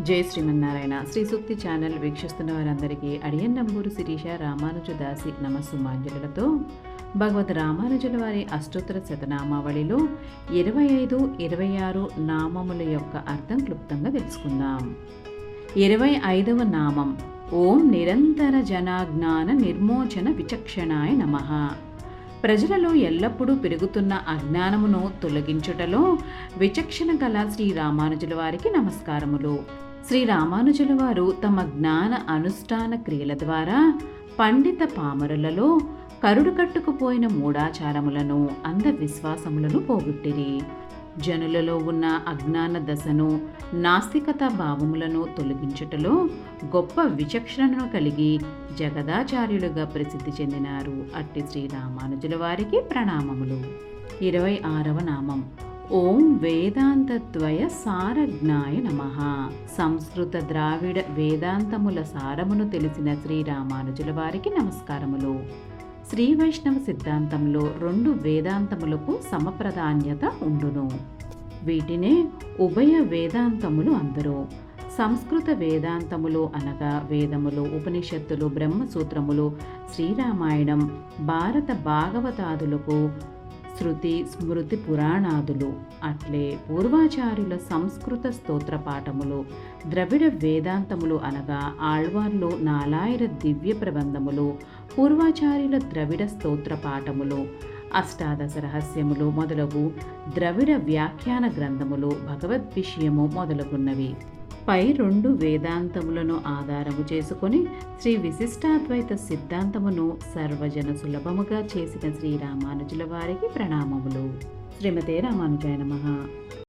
జై శ్రీమన్నారాయణ. శ్రీ సూక్తి ఛానల్ వీక్షిస్తున్న వారందరికీ అడియన్ నంబూరు శిరీష రామానుజు దాసి నమస్సుమాంజలులతో భగవద్ రామానుజుల వారి అష్టోత్తర శతనామావళిలో ఇరవై ఐదు ఇరవై ఆరు నామముల యొక్క అర్థం క్లుప్తంగా తెలుసుకుందాం. ఇరవై ఐదవ నామం. ఓం నిరంతర జనాజ్ఞాన నిర్మోచన విచక్షణాయ నమః. ప్రజలలో ఎల్లప్పుడూ పెరుగుతున్న అజ్ఞానమును తొలగించుటలో విచక్షణ గల శ్రీ రామానుజుల వారికి నమస్కారములు. శ్రీ రామానుజుల వారు తమ జ్ఞాన అనుష్ఠాన క్రియల ద్వారా పండిత పామరులలో కరుడు కట్టుకుపోయిన మూఢాచారములను అంధవిశ్వాసములను పోగొట్టిరి. జనులలో ఉన్న అజ్ఞాన దశను నాస్తికత భావములను తొలగించుటలో గొప్ప విచక్షణను కలిగి జగదాచార్యులుగా ప్రసిద్ధి చెందినారు అట్టి శ్రీ రామానుజుల వారికి ప్రణామములు. ఇరవై ఆరవ నామం. ఓం వేదాంతద్వయ సారజ్ఞాయ నమ. సంస్కృత ద్రావిడ వేదాంతముల సారమును తెలిసిన శ్రీ రామానుజుల వారికి నమస్కారములు. శ్రీ వైష్ణవ సిద్ధాంతంలో రెండు వేదాంతములకు సమప్రాధాన్యత ఉండును. వీటినే ఉభయ వేదాంతములు అందరూ. సంస్కృత వేదాంతములు అనగా వేదములు ఉపనిషత్తులు బ్రహ్మసూత్రములు శ్రీరామాయణం భారత భాగవతాదులకు శృతి స్మృతి పురాణాదులు. అట్లే పూర్వాచార్యుల సంస్కృత స్తోత్ర పాఠములు ద్రవిడ వేదాంతములు అనగా ఆళ్వార్లో నాలాయిర దివ్య ప్రబంధములు పూర్వాచార్యుల ద్రవిడ స్తోత్ర పాఠములు అష్టాదశ రహస్యములు మొదలగు ద్రవిడ వ్యాఖ్యాన గ్రంథములు భగవద్ విషయము మొదలగున్నవి. పై రెండు వేదాంతములను ఆధారము చేసుకొని శ్రీ విశిష్టాద్వైత సిద్ధాంతమును సర్వజన సులభముగా చేసిన శ్రీ రామానుజుల వారికి ప్రణామములు. శ్రీమతే రామానుజాయ నమః.